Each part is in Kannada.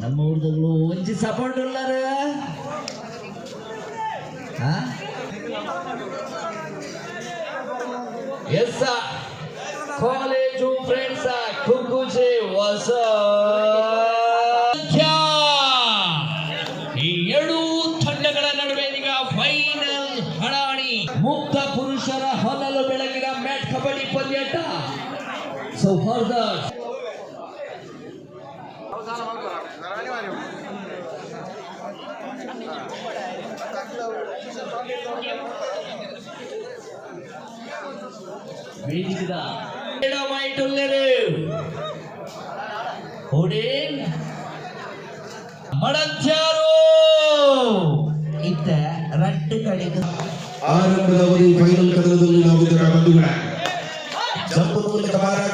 ನಮ್ಮ ಹುಡುಗಗಳು ಒಂಜಿ ಸಪೋರ್ಟ್ ಉಳ್ಳಾರ ಎಸ್ ವೇದಿಕದ ಎಡಮೈಟುಲ್ಲೆರು ಹೊಡೇನ್ ಮಡಂತ್ಯಾರು ಇತ್ತ ರಟ್ಟು ಕಡೆಗೆ ಆರಂಭದ ಅವಧಿ ಫೈನಲ್ ಕದನದಲ್ಲಿ ನಾವು ಇದರ ಬಂಧುಗಳ ಜಂಪ್ ಮೂಲಕ ಪಾರಾಗುವ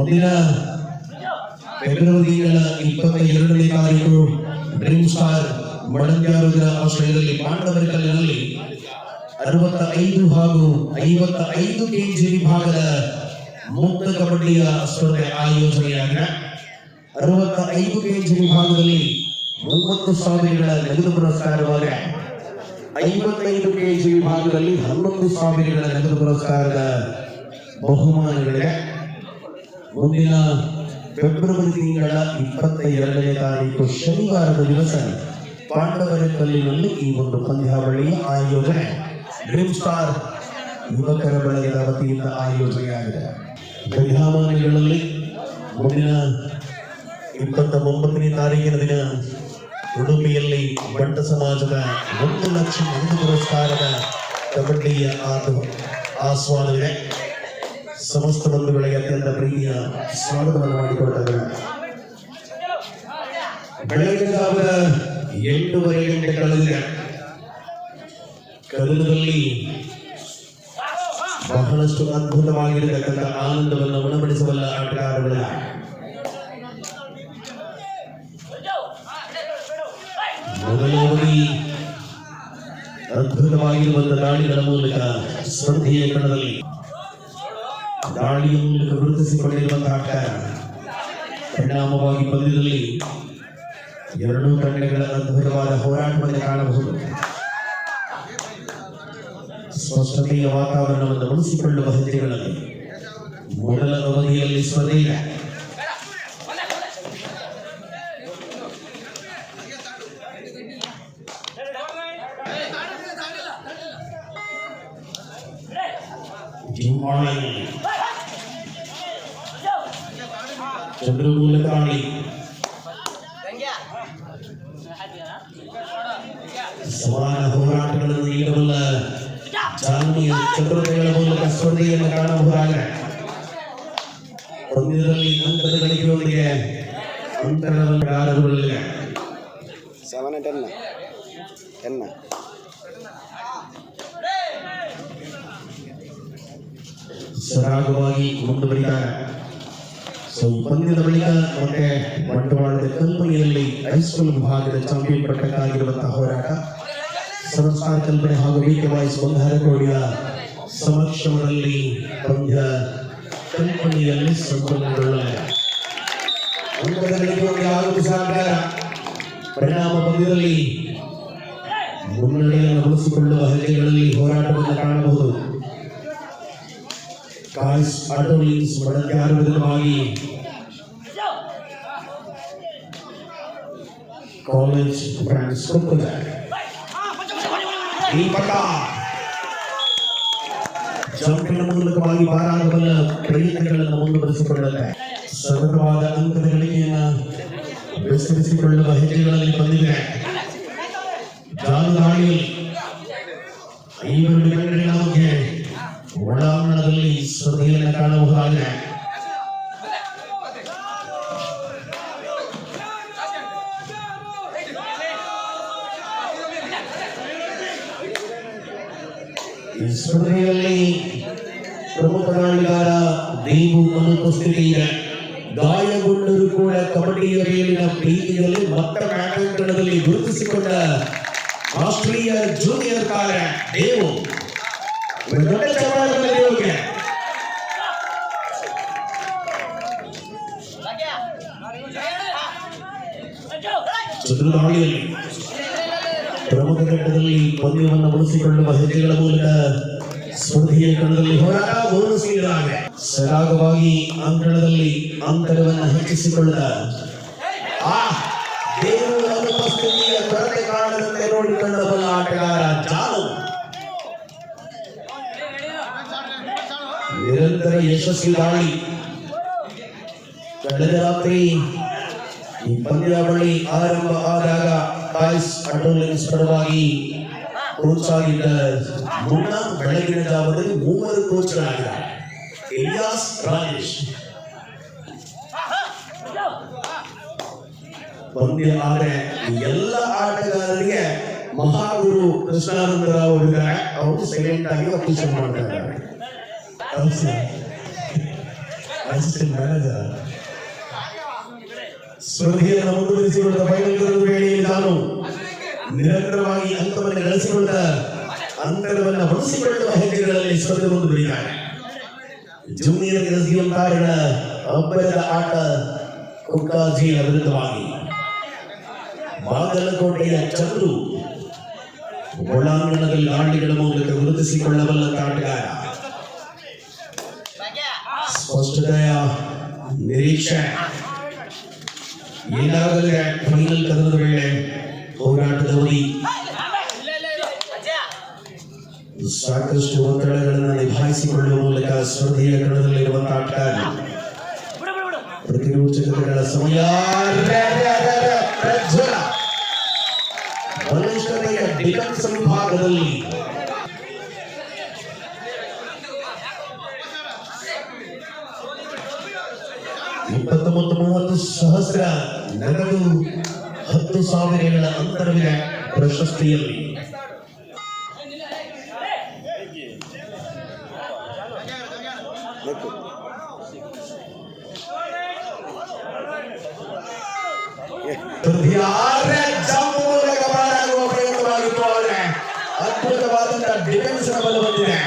ಮುಂದಿನ ಫೆಬ್ರವರಿ ಇಪ್ಪತ್ತ ಎರಡನೇ ತಾರೀಕು ಡ್ರೀಮ್ ಸ್ಟಾರ್ ಮಡಂಗ್ಯಾರುವಿನ ಆಶ್ರಯದಲ್ಲಿ ಪಾಂಡವರ ಕಲ್ಲಿನಲ್ಲಿ ಅರವತ್ತ ಐದು ಹಾಗೂ ಐವತ್ತ ಐದು ಕೆಜಿ ವಿಭಾಗದ ಮುಕ್ತ ಕಬಡ್ಡಿಯ ಸ್ಪರ್ಧೆ ಆಯೋಜನೆಯಾಗಿದೆ. ಅರವತ್ತ ಐದು ಕೆಜಿ ವಿಭಾಗದಲ್ಲಿ ಮೂವತ್ತು ಸಾವಿರಗಳ ನಗದು ಪುರಸ್ಕಾರವಾಗಿದೆ. ಐವತ್ತೈದು ಕೆಜಿ ವಿಭಾಗದಲ್ಲಿ ಹನ್ನೊಂದು ಸಾವಿರಗಳ ನಗದು ಪುರಸ್ಕಾರದ ಬಹುಮಾನಗಳಿವೆ. ಮುಂದಿನ ಫೆಬ್ರವರಿ ತಿಂಗಳ ಇಪ್ಪತ್ತ ಎರಡನೇ ತಾರೀಕು ಶನಿವಾರದ ದಿವಸ ಪಾಂಡವರ ಕಲ್ಲಿನಲ್ಲಿ ಈ ಒಂದು ಪಂದ್ಯಾವಳಿಯ ಆಯೋಜನೆ ಡ್ರೀಮ್ ಸ್ಟಾರ್ ಯುವಕರ ಬಳಗದ ವತಿಯಿಂದ ಆಯೋಜನೆಯಾಗಿದೆ. ವಿದ್ಯಮಾನಗಳಲ್ಲಿ ಮುಂದಿನ ಇಪ್ಪತ್ತ ಒಂಬತ್ತನೇ ತಾರೀಕಿನ ದಿನ ಉಡುಪಿಯಲ್ಲಿ ಬಂಟ ಸಮಾಜದ ಒಂದು ಲಕ್ಷ ನಗದು ಪುರಸ್ಕಾರದ ಕಬಡ್ಡಿಯ ಆಟ ಆಸ್ವಾದವಿದೆ ಸಮಸ್ತ ಬಂಧುಗಳಿಗೆ ಅತ್ಯಂತ ಪ್ರೀತಿಯ ಸ್ವಾಗತವನ್ನು ಮಾಡಿಕೊಡ್ತಾರೆ ಬೆಳಗಿನ ಜಾವದ ಎಂಟೂವರೆ ಗಂಟೆ ಕಳೆದಿದೆ ಕದನದಲ್ಲಿ ಬಹಳಷ್ಟು ಅದ್ಭುತವಾಗಿರತಕ್ಕಂಥ ಆನಂದವನ್ನು ಉಣಬಡಿಸಬಲ್ಲ ಆಟಗಾರಗಳ ಮೊದಲವದಿ ಅದ್ಭುತವಾಗಿರುವಂತಹ ದಾಳಿಗಳ ಮೂಲಕ ಸ್ಪರ್ಧೆಯ ಕಣದಲ್ಲಿ ದಾಳಿಯ ಮೂಲಕ ಗುರುತಿಸಿಕೊಂಡಿರುವಂತಹ ಆಟ. ಪರಿಣಾಮವಾಗಿ ಪಂದ್ಯದಲ್ಲಿ ಎರಡೂ ತಂಡಗಳ ಅದ್ಭುತವಾದ ಹೋರಾಟವನ್ನು ಕಾಣಬಹುದು. ಸ್ಪಷ್ಟತೆಯ ವಾತಾವರಣವನ್ನು ಉಳಿಸಿಕೊಳ್ಳುವ ಹೆಜ್ಜೆಗಳಲ್ಲಿ ಮೊದಲ ಅವಧಿಯಲ್ಲಿ ಸ್ಪರ್ಧೆ ಚಂದ್ರಮೂಲ ಕಾಳಿ ಸಮಾನ ಹೋರಾಟಗಳನ್ನು ನೀಡಬಲ್ಲ ಚಾಲನೆಯ ಚತುರತೆಗಳ ಮೂಲಕ ಸ್ಪರ್ಧೆಯನ್ನು ಕಾಣಬಹುದಾಗಿದೆ ಪಂದ್ಯದಲ್ಲಿ ಅಂಕದ ಗಳಿಕೆಯೊಂದಿಗೆ ಅಂತರಗಾರರುಗಳಿವೆ సెవెన్ టెన్ టెన్ ಸರಾಗವಾಗಿ ಮುಂದುವರಿತಾರೆ ಸೊ ಪಂದ್ಯದ ಬಳಿಕ ಮತ್ತೆ ಬಂಡವಾಳದ ಕಲ್ಪನೆಯಲ್ಲಿ ಹೈಸ್ಕೂಲ್ ವಿಭಾಗದ ಚಾಂಪಿಯನ್ ಪಟ್ಟಕ್ಕಾಗಿರುವಂತಹ ಹೋರಾಟ. ಸಂಸ್ಕಾರ ಕಲ್ಪನೆ ಹಾಗೂ ವಿಕೆ ವಾಯ್ಸ್ ಬಂಧಾರಗೋಡಿಯ ಸಮಕ್ಷಮದಲ್ಲಿ ಪಂದ್ಯ ಕಲ್ಪನೆಯಲ್ಲಿ ಸಹಕಾರ ಪರಿಣಾಮ ಪಂದ್ಯದಲ್ಲಿ ಮುನ್ನಡೆಯನ್ನು ಉಳಿಸಿಕೊಳ್ಳುವ ಹೆಜ್ಜೆಗಳಲ್ಲಿ ಹೋರಾಟವನ್ನು ಕಾಣಬಹುದು. ಕಾಯ್ಸ್ ಆಟೋಲಿನ್ಸ್ ಮಡಕ್ಯಾರ ವಿರುದ್ಧವಾಗಿ ಬ್ರಾಂಚ್ ಈ ಪಟ ಜಂಪಿನ ಮೂಲಕವಾಗಿ ಪಾರಾಗಬಲ್ಲ ಪ್ರಯತ್ನಗಳನ್ನು ಮುಂದುವರಿಸಿಕೊಳ್ಳುತ್ತೆ. ಸತತವಾದ ಅಂಕದ ಗಳಿಕೆಯನ್ನು ವಿಸ್ತರಿಸಿಕೊಳ್ಳುವ ಹೆಜ್ಜೆಗಳಲ್ಲಿ ಬಂದಿದೆ. ಜಾನು ದಾಳಿಯಲ್ಲಿ ಐವರು ಜೂನಿಯರ್ ನೀವು ದೊಡ್ಡ ದೇವುಗೆ ಚತುರ್ದಾಳಿಯಲ್ಲಿ ಪ್ರಮುಖ ಘಟ್ಟದಲ್ಲಿ ಪಂದ್ಯವನ್ನು ಉಳಿಸಿಕೊಳ್ಳುವ ಹೆಜ್ಜೆಗಳ ಮೂಲಕ ಸ್ಪರ್ಧೆಯ ಕಣದಲ್ಲಿ ಹೋರಾಟ ಗೌರವಿಸಿದಾಗ ಸರಾಗವಾಗಿ ಅಂಕಣದಲ್ಲಿ ಅಂತರವನ್ನು ಹೆಚ್ಚಿಸಿಕೊಳ್ಳ ಆ ಕಾರಣದಂತೆ ನೋಡಿಕೊಳ್ಳಬಲ್ಲ ಆಟಗಾರ ಜಾನು ನಿರಂತರ ಯಶಸ್ವಿ ದಾಳಿ ಕಳೆದ ರಾತ್ರಿ ಈ ಪಂದ್ಯಾವಳಿ ಆರಂಭ ಆದಾಗ ಟಾಯ್ಸ್ ಅಟೋಲಿನ್ಸ್ ಪರವಾಗಿ ಕೋಚ್ ಆಗಿದ್ದ ಮುನ್ನ ಬೆಳಗಿನ ಜಾವದಲ್ಲಿ ಮೂವರು ಕೋಚ್ಗಳಾಗಿದ್ದಾರೆ ಇಲಿಯಾಸ್ ರಾಜೇಶ್ ಪಂದ್ಯ ಆದ್ರೆ ಎಲ್ಲ ಆಟಗಾರರಿಗೆ ಮಹಾಗುರು ಕೃಷ್ಣಾನಂದರಾವ್ ಇದ್ದಾರೆ ಅವರು ಸೈಲೆಂಟ್ ಆಗಿ ಅಫೀಷಿಯಲ್ ಮಾಡ್ತಾ ಇದ್ದಾರೆ ಅಸಿಸ್ಟೆಂಟ್ ಮ್ಯಾನೇಜರ್ ಸ್ಪರ್ಧೆಯನ್ನು ಮುಂದುವರಿಸಿಕೊಂಡ ಫೈನಲ್ ವೇಳೆಯಲ್ಲಿ ನಾನು ನಿರಂತರವಾಗಿ ಅಂತವನ್ನು ನಡೆಸಿಕೊಂಡ ಅಂತರವನ್ನು ಬಳಸಿಕೊಳ್ಳುವ ಹೆಜ್ಜೆಗಳಲ್ಲಿ ಸ್ಪರ್ಧೆ ಮುಂದುವರಿದ್ದಾರೆ ಜೂನಿಯರ್ ಕಾರಣ ಅಬ್ಬರದ ಆಟ ಕುಕ್ಕಾಜಿಯ ವಿರುದ್ಧವಾಗಿ. ಬಾಗಲಕೋಟೆಯ ಚಂದ್ರು ಒಳಾಂಗಣದಲ್ಲಿ ದಾಂಡಿಗಳ ಮೂಲಕ ಗುರುತಿಸಿಕೊಳ್ಳಬಲ್ಲ ಆಟಗಾರ ಸ್ಪಷ್ಟತೆಯ ನಿರೀಕ್ಷೆ ಈಗಾಗಲೇ ಫೈನಲ್ ಕದನದ ವೇಳೆ ಹೋರಾಟದಲ್ಲಿ ಸಾಕಷ್ಟು ಒತ್ತಡಗಳನ್ನು ನಿಭಾಯಿಸಿಕೊಳ್ಳುವ ಮೂಲಕ ಸ್ಪರ್ಧೆಯ ಕಣದಲ್ಲಿರುವಂತಹ ಆಟಗಾರ ಪ್ರತಿರೋಚಕತೆಗಳ ಸಮಯ ಸಹಸ್ರ ನಗದು ಹತ್ತು ಸಾವಿರಗಳ ಅಂತರವಿದೆ ಪ್ರಶಸ್ತಿಯಲ್ಲಿ ಅದ್ಭುತವಾದಂತಹ ಡಿಫೆನ್ಸ್ ಬಲ ಬಂದಿದೆ.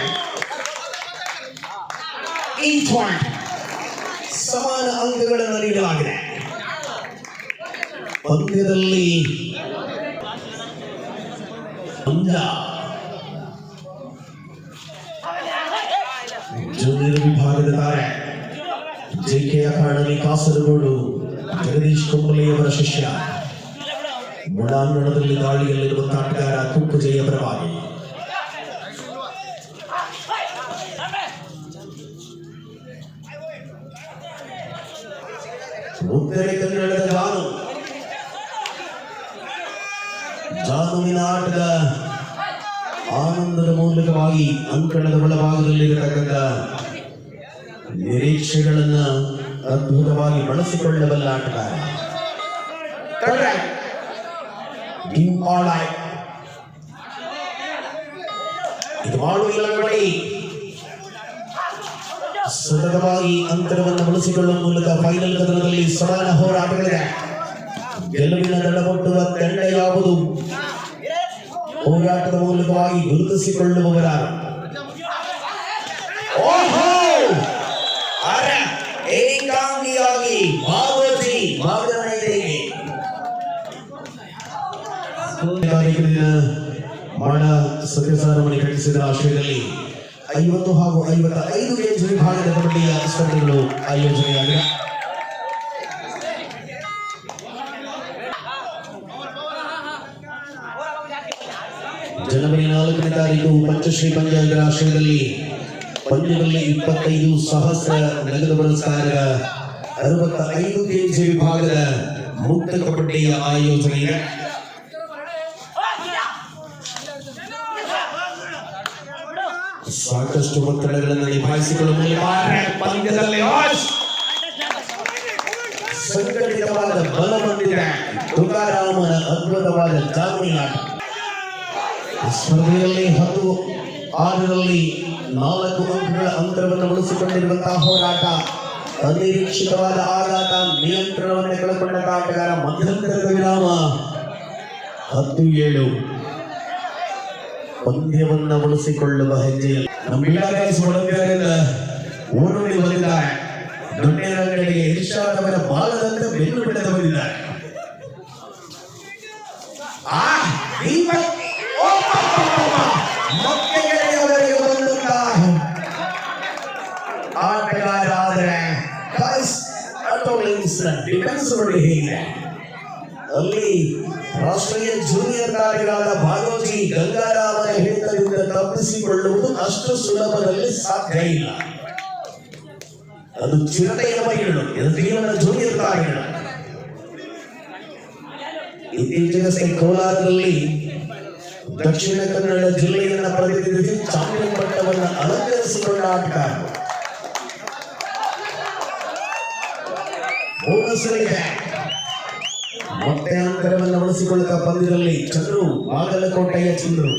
ಸಮಾನ ಅಂಕಗಳನ್ನು ನೀಡಲಾಗಿದೆ. ಪಂದ್ಯದಲ್ಲಿ ಪಂದ್ಯ ಜೂನಿಯರ್ ವಿಭಾಗದ ತಾರೆ ಜೆಕೆ ಅಕಾಡೆಮಿ ಕಾಸರಗೋಡು ಜಗದೀಶ್ ಕುಂಬಲೆಯವರ ಶಿಷ್ಯ. ಒಳಾಂಗಣದಲ್ಲಿ ದಾಳಿಯಲ್ಲಿರುವಂತಹ ಆಟಗಾರ ಕುಕ್ಕುಜೆಯ ಪರವಾಗಿ ಉತ್ತರ ಕನ್ನಡದ ಜಾನು ಜಾನುವಿನ ಆಟದ ಆನಂದದ ಮೂಲಕವಾಗಿ ಅಂಕಣದ ಒಳಭಾಗದಲ್ಲಿರತಕ್ಕಂಥ ನಿರೀಕ್ಷೆಗಳನ್ನ ಅದ್ಭುತವಾಗಿ ಬಳಸಿಕೊಳ್ಳಬಲ್ಲ ಆಟಗಾರ. ಇದು ಸತತವಾಗಿ ಅಂತರವನ್ನು ಬಳಸಿಕೊಳ್ಳುವ ಮೂಲಕ ಫೈನಲ್ ಕದನದಲ್ಲಿ ಸಮಾನ ಹೋರಾಟಗಳಿದೆ ಗೆಲುವಿನ ದಡಮೊಟ್ಟುವ ತಂಡ ಯಾವುದು? ಹೋರಾಟದ ಮೂಲಕವಾಗಿ ಗುರುತಿಸಿಕೊಳ್ಳುವವರ ಓಹೋ! ಅರ, ಏಕಾಂಗಿಯಾಗಿ ಭಾಗವತಿ ಭಾಗನ ಇದೆ ಕಾರ್ಯಕ್ರಮದ ಮಾಡ ಸತ್ಯಸಾರಮಣಿ ಘಟಿಸಿದ ಆಶ್ರಯದಲ್ಲಿ ಐವತ್ತು ಹಾಗೂ ಐವತ್ತ ಐದು ಏಜ್ ವಿಭಾಗದ ಕಬಡ್ಡಿಯ ಸ್ಪರ್ಧೆಗಳು ಆಯೋಜನೆಯಾಗಿವೆ. ತಾರೀಕು ಪಂಚಶ್ರೀ ಪಂಚಾಯತ್ ಆಶ್ರಯದಲ್ಲಿ ಪಂದ್ಯದಲ್ಲಿ ಇಪ್ಪತ್ತೈದು ಸಹಸ್ರ ನಗದು ಪುರಸ್ಕಾರದ ಅರವತ್ತ ಐದು ಕೆಜಿ ವಿಭಾಗದ ಮುಕ್ತ ಕಬಡ್ಡಿಯ ಆಯೋಜನೆ ಇದೆ. ಸಾಕಷ್ಟು ಒತ್ತಡಗಳನ್ನು ನಿಭಾಯಿಸಿಕೊಳ್ಳುವ ಸಂಘಟಿತವಾದ ಬಲ ಬಂದಿದೆ. ತುಕಾರಾಮನ ಅದ್ಭುತವಾದ ಆಟ. ಸ್ಪರ್ಧೆಯಲ್ಲಿ ಹತ್ತು, ಆರರಲ್ಲಿ ನಾಲ್ಕು ಅಂಕಗಳ ಅಂತರವನ್ನು ಉಳಿಸಿಕೊಂಡಿರುವಂತಹ ಹೋರಾಟ. ಅನಿರೀಕ್ಷಿತವಾದ ಆಘಾತ, ನಿಯಂತ್ರಣವನ್ನು ಕಳೆದುಕೊಂಡ ಆಟಗಾರ ಮಧ್ಯಂತರದ ವಿರಾಮ. ಹತ್ತು, ಏಳು. ಪಂದ್ಯವನ್ನು ಉಳಿಸಿಕೊಳ್ಳುವ ಹೆಜ್ಜೆಯಲ್ಲಿ. ನಮ್ಮ ಓಡೋಡಿ ಬಂದಿದ್ದಾರೆ. ದೊಡ್ಡರಂಗಡಿಗೆ ಇರ್ಷಾದ್ ಅವರ ಬಾಲದಂತೆ ಬೆನ್ನು ಬಿಡದೆ ಬಂದಿದ್ದಾರೆ. ಹೇಗಿದೆ ಅಲ್ಲಿ ರಾಷ್ಟ್ರೀಯ ಜೂನಿಯರ್ ತಾರೆಗಳಾದ ಭಾಗೋಜಿ ಗಂಗಾರಾಮನ ಹಿಡಿತದಿಂದ ತಪ್ಪಿಸಿಕೊಳ್ಳುವುದು ಅಷ್ಟು ಸುಲಭದಲ್ಲಿ ಸಾಧ್ಯ ಇಲ್ಲ. ಅದು ಚಿರತೆಯ ಮೈಗಳು ಜೀವನ ಜೂನಿಯರ್ ತಾರೆಗಳು ಇತ್ತೀಚೆಗಷ್ಟೇ ಕೋಲಾರದಲ್ಲಿ ದಕ್ಷಿಣ ಕನ್ನಡ ಜಿಲ್ಲೆಯನ್ನ ಪ್ರತಿನಿಧಿಸಿ ಚಾಂಪಿಯನ್ ಪಟ್ಟವನ್ನು ಅಲಂಕರಿಸಿಕೊಂಡ ಆಟಗಾರರು ಬೋನಸ್ ಇದೆ ಮತ್ತೆ ಅಂತರವನ್ನು ಉಳಿಸಿಕೊಳ್ಳುತ್ತಾ ಪಂದ್ಯದಲ್ಲಿ ಚಂದ್ರು, ಬಾಗಲಕೋಟೆಯ ಚಂದ್ರು.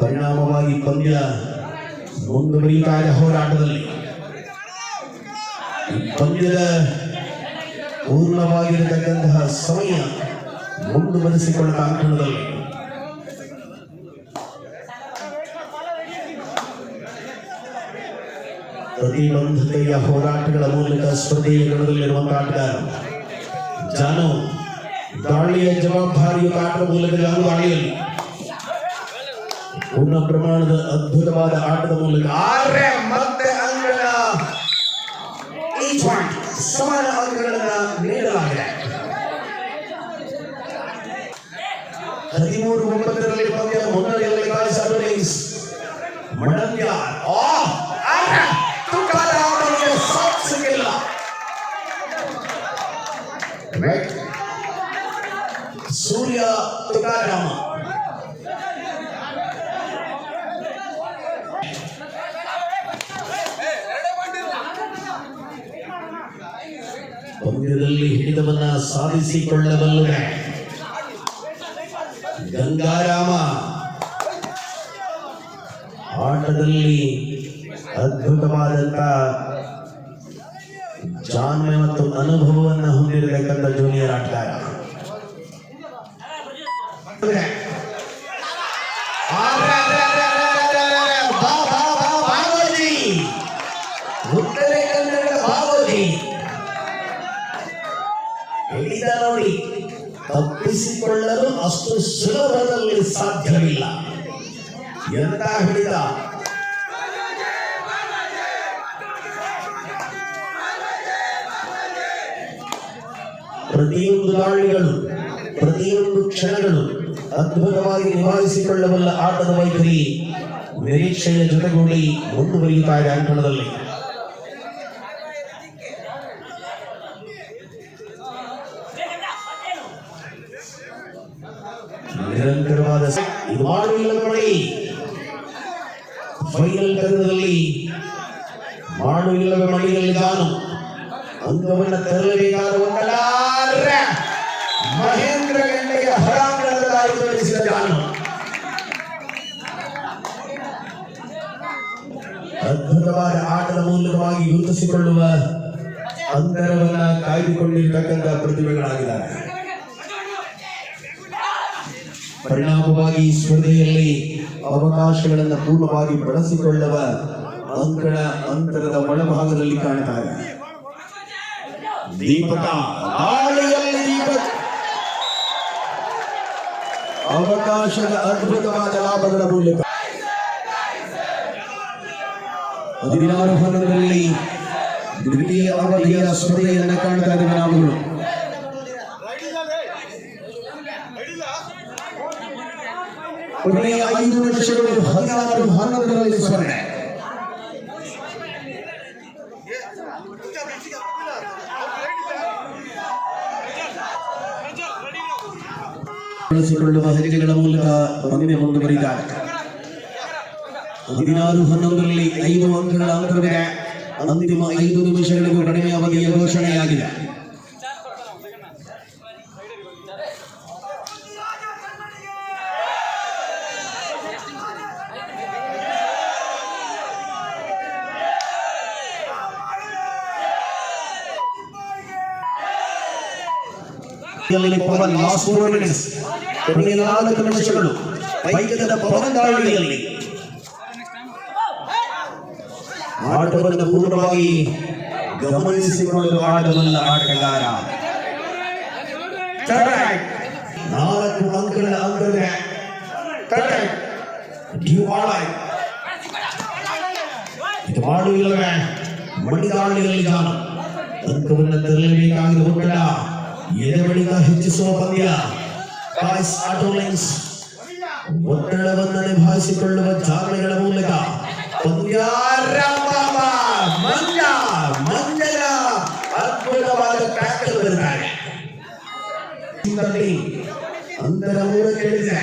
ಪರಿಣಾಮವಾಗಿ ಪಂದ್ಯ ಮುಂದುವರಿಯುತ್ತಾ ಇದೆ ಹೋರಾಟದಲ್ಲಿ. ಪಂದ್ಯದ ಪೂರ್ಣವಾಗಿರತಕ್ಕಂತಹ ಸಮಯ ಮುಂದುವರಿಸಿಕೊಳ್ಳುವ ಅಂಕಣದಲ್ಲಿ. ಪ್ರತಿಬಂಧತೆಯ ಹೋರಾಟಗಳ ಮೂಲಕ ಸ್ಪರ್ಧೆಯಲ್ಲಿರುವಂತಹ ಆಟಗಾರ ಜಾನು, ದಾಳಿಯ ಜವಾಬ್ದಾರಿಯುತ ಆಟದ ಮೂಲಕ ಜಾನು ದಾಳಿಯಲ್ಲಿ. ಪೂರ್ಣ ಪ್ರಮಾಣದ ಅದ್ಭುತವಾದ ಆಟದ ಮೂಲಕ. ಆದ್ರೆ ಮತ್ತೆ each ಸಮಾನ ಅಂಕಗಳನ್ನ ನೀಡಲಾಗಿದೆ. ಸೂರ್ಯ ತುಕಾರಾಮ. ಪಂದ್ಯದಲ್ಲಿ ಹಿಡಿತವನ್ನ ಸಾಧಿಸಿಕೊಳ್ಳಬಲ್ಲರೆ ಗಂಗಾರಾಮ. ಆಟದಲ್ಲಿ ಅದ್ಭುತವಾದಂತ ಜಾಣ್ಮೆ ಮತ್ತು ಅನುಭವವನ್ನು ಹೊಂದಿರತಕ್ಕಂಥ ಜೂನಿಯರ್ ಆಟಗಾರ. ಅಷ್ಟು ಸುಲಭದಲ್ಲಿ ಸಾಧ್ಯವಿಲ್ಲ. ಎಂತ ಹಿಡಿದ ಪ್ರತಿಯೊಂದು ದಾಳಿಗಳು, ಪ್ರತಿಯೊಂದು ಕ್ಷಣಗಳು ಅದ್ಭುತವಾಗಿ ನಿಭಾಯಿಸಿಕೊಳ್ಳಬಲ್ಲ ಆಟದ ವೈಖರಿ ನಿರೀಕ್ಷೆಯ ಜೊತೆಗೂಡಿ ಮುಂದುವರಿಯುತ್ತಾರೆ ಅಂಕಣದಲ್ಲಿ ನಿರಂತರವಾದ ಇದು ಮಾಡುವಿಲ್ಲದ ನೋಡಿ. ಫೈನಲ್ ಕನ್ನಡದಲ್ಲಿ ಮಾಡುವುದಿಲ್ಲವೇ ಮಳಿಯಲ್ಲಿ ನಾನು ಅಂಗವನ್ನ ತರಲೇಬೇಕಾದ ಒಂದಲಾರ ಮಹೇಂದ್ರ ಗಂಡೆಯ ಹೊರಾಂಗಣದ ದಾರಿ ತೋರಿಸಿದ ನಾನು ಅದ್ಭುತವಾದ ಆಟದ ಮೂಲಕವಾಗಿ ಗುರುತಿಸಿಕೊಳ್ಳುವ ಅಂತರವನ್ನ ಕಾಯ್ದುಕೊಂಡಿರ್ತಕ್ಕಂಥ ಪ್ರತಿಭೆಗಳಾಗಿದ್ದಾರೆ. ಪರಿಣಾಮವಾಗಿ ಸ್ಪರ್ಧೆಯಲ್ಲಿ ಅವಕಾಶಗಳನ್ನು ಪೂರ್ಣವಾಗಿ ಬಳಸಿಕೊಳ್ಳುವ ಅಂಕಣ ಅಂತರದ ಒಳಭಾಗದಲ್ಲಿ ದೀಪಕ ದಾಳಿಯಲ್ಲಿ ದೀಪಕ್. ಅವಕಾಶದ ಅದ್ಭುತವಾದ ಲಾಭಗಳ ಮೂಲಕ. ಹದಿನಾರು ಭಾಗದಲ್ಲಿ ದ್ವಿತೀಯ ಅವಧಿಯ ಸ್ಪರ್ಧೆಯನ್ನು ಕಾಣ್ತಾ ಇದ್ದೇವೆ ನಾವುಗಳು ಕೊನೆಯ ಐದು ವರ್ಷಗಳು ಹದಿನಾರು ಹನ್ನೊಂದರಲ್ಲಿ ಸ್ಮರಣೆ. ಬಳಸಿಕೊಳ್ಳುವ ಹೆಜ್ಜೆಗಳ ಮೂಲಕ ಪಂದ್ಯ ಮುಂದುವರಿದ್ದಾರೆ ಹದಿನಾರು ಹನ್ನೊಂದರಲ್ಲಿ ಐದು ಅಂಕಗಳ ಅಂತರವಿದೆ. ಅಂತಿಮ ಐದು ನಿಮಿಷಗಳಿಗೂ ಕಡಿಮೆ ಅವಧಿಯ ಘೋಷಣೆಯಾಗಿದೆ. ಇಲ್ಲಿ ಪವನ್ ಲಾಸ್ಟ್ ಫೋರ್ ಮಿನಿಟ್ಸ್ ಕೊನೆಯ ನಾಲ್ಕು ನಿಮಿಷಗಳು ಪೈಕದ ಪವನ್ ದಾಳಿಯಲ್ಲಿ ಆಟವನ್ನು ಪೂರ್ಣವಾಗಿ ಗಮನಿಸಿಕೊಳ್ಳಲು ಆಡಬಲ್ಲ ಆಟಗಾರ Correct. ನಾಲ್ಕು ಅಂಕಗಳ ಅಂತರವಿದೆ Correct. ಡ್ಯೂ ಆಳಾಯ್. ಇದು ಮಾಡು ಇಲ್ಲವೇ ಮಡಿದಾಳಿಯಲ್ಲಿ ಜಾನು ಅಂಕವನ್ನು ತರಲೇಬೇಕಾಗಿರುವ ಒತ್ತಡ ಎದೆ ಬಳಿಕ ಹೆಚ್ಚಿಸುವ ಪಂದ್ಯ. ಬಾಯ್ಸ್ ಆಟೋ ಲೈನ್ಸ್ ಒತ್ತಡವನ್ನು ನಿಭಾಯಿಸಿಕೊಳ್ಳುವ ಜಾಲಗಳ ಮೂಲಕ ಪಂದ್ಯ ಮಂಜ ಮಂಜನ ಅದ್ಭುತವಾದ ಟ್ಯಾಕಲ್ ಬರುತ್ತಾರೆ ಅಂತರ ಮೂರ ಕೇಳಿದೆ.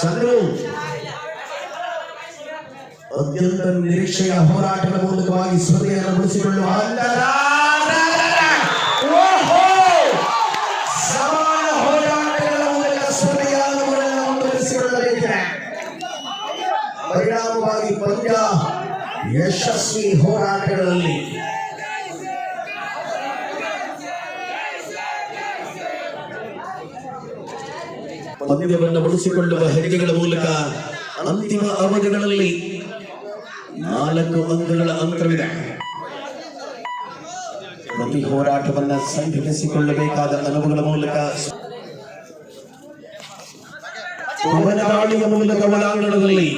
ಚಂದ್ರು, ಅತ್ಯಂತ ನಿರೀಕ್ಷೆಯ ಹೋರಾಟದ ಮೂಲಕವಾಗಿ ಸ್ಪರ್ಧೆಯನ್ನು ಉಳಿಸಿಕೊಳ್ಳುವ ಅಂತರ. ಯಶಸ್ವಿ ಹೋರಾಟಗಳಲ್ಲಿ. ಪಂದ್ಯವನ್ನು ಬಳಸಿಕೊಳ್ಳುವ ಹೆಜ್ಜೆಗಳ ಮೂಲಕ ಅಂತಿಮ ಅವಧಿಗಳಲ್ಲಿ ನಾಲ್ಕು ಅಂಕಗಳ ಅಂತರವಿದೆ. ಪ್ರತಿ ಹೋರಾಟವನ್ನು ಸಂಘಟಿಸಿಕೊಳ್ಳಬೇಕಾದ ಅನುಭವಗಳ ಮೂಲಕ ಮೂಲಕ ಒಳಾಂಗಣದಲ್ಲಿ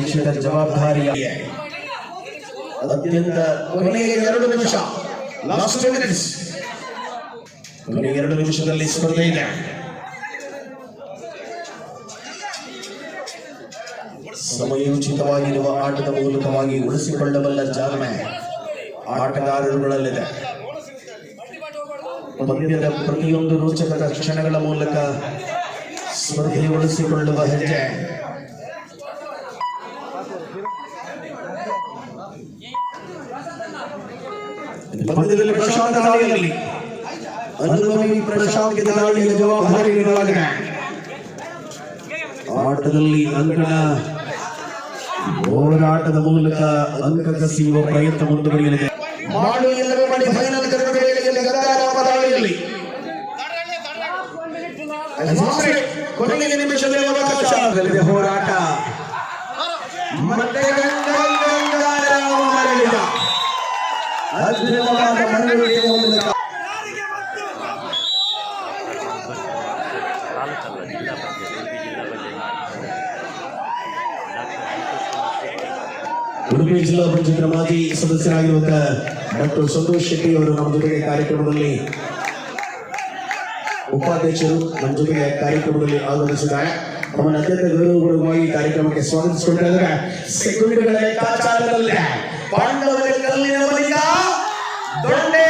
ನಿರೀಕ್ಷಿತ ಜವಾಬ್ದಾರಿಯಾಗಿದೆ ಅತ್ಯಂತ ಕೊನೆಯ ಎರಡು ನಿಮಿಷ. ಲಾಸ್ಟ್ ಮಿನಿಟ್ಸ್ ಕೊನೆಯ ಎರಡು ನಿಮಿಷದಲ್ಲಿ ಸ್ಪರ್ಧೆ ಇದೆ. ಸಮಯೋಚಿತವಾಗಿರುವ ಆಟದ ಮೂಲಕವಾಗಿ ಉಳಿಸಿಕೊಳ್ಳಬಲ್ಲ ಜಾಲಮೆ ಆಟಗಾರರುಗಳಲ್ಲಿದೆ. ಪಂದ್ಯದ ಪ್ರತಿಯೊಂದು ರೋಚಕ ಕ್ಷಣಗಳ ಮೂಲಕ ಸ್ಪರ್ಧೆ ಉಳಿಸಿಕೊಳ್ಳುವ ಹೆಜ್ಜೆ. ಪಂದ್ಯದಲ್ಲಿ ಪ್ರಶಾಂತ ದಾಳಿಯಲ್ಲಿ. ಅನುಭವಿ ದಾಳಿಯ ಜವಾಬ್ದಾರಿ ನೀಡಲಾಗಿದೆ. ಆಟದಲ್ಲಿ ಅಂಕಣ ಹೋರಾಟದ ಮೂಲಕ ಅಂಕ ಕಸಿಯುವ ಪ್ರಯತ್ನ ಮುಂದುವರಿಯಲಿದೆ. ಮಾಡು ಎಲ್ಲವೇ ಮಾಡಿ ಫೈನಲ್ ಕರ್ನಾಟಕದಲ್ಲಿ ಗದಾರಾಮ ದಾಳಿಯಲ್ಲಿ. ಕೊನೆಯ ನಿಮಿಷದಲ್ಲಿ ಅವಕಾಶ. ಹೋರಾಟ. ಮತ್ತೆ ಉಡುಪಿ ಜಿಲ್ಲಾ ಪಂಚಾಯತ್ ಮಾಜಿ ಸದಸ್ಯರಾಗಿರುವಂತಹ ಡಾಕ್ಟರ್ ಸಂತೋಷ್ ಶೆಟ್ಟಿ ಅವರು ನಮ್ಮ ಜೊತೆಗೆ ಕಾರ್ಯಕ್ರಮದಲ್ಲಿ ಉಪಾಧ್ಯಕ್ಷರು ನಮ್ಮ ಜೊತೆಗೆ ಕಾರ್ಯಕ್ರಮದಲ್ಲಿ ಆಗಮಿಸಿದ್ದಾರೆ. ಅವನ ಅತ್ಯಂತ ಗೌರವಪೂರ್ವಕವಾಗಿ ಕಾರ್ಯಕ್ರಮಕ್ಕೆ ಸ್ವಾಗತಿಸಿಕೊಂಡಿದ್ದಾರೆ ಸೆಕ್ಯೂರಿಟಿಗಳ ಲೆಕ್ಕಾಚಾರದಲ್ಲಿ ಪಾಂಡವರ ಕಲ್ಲಿನ ಬಳಿಕ ದೊಡ್ಡೆ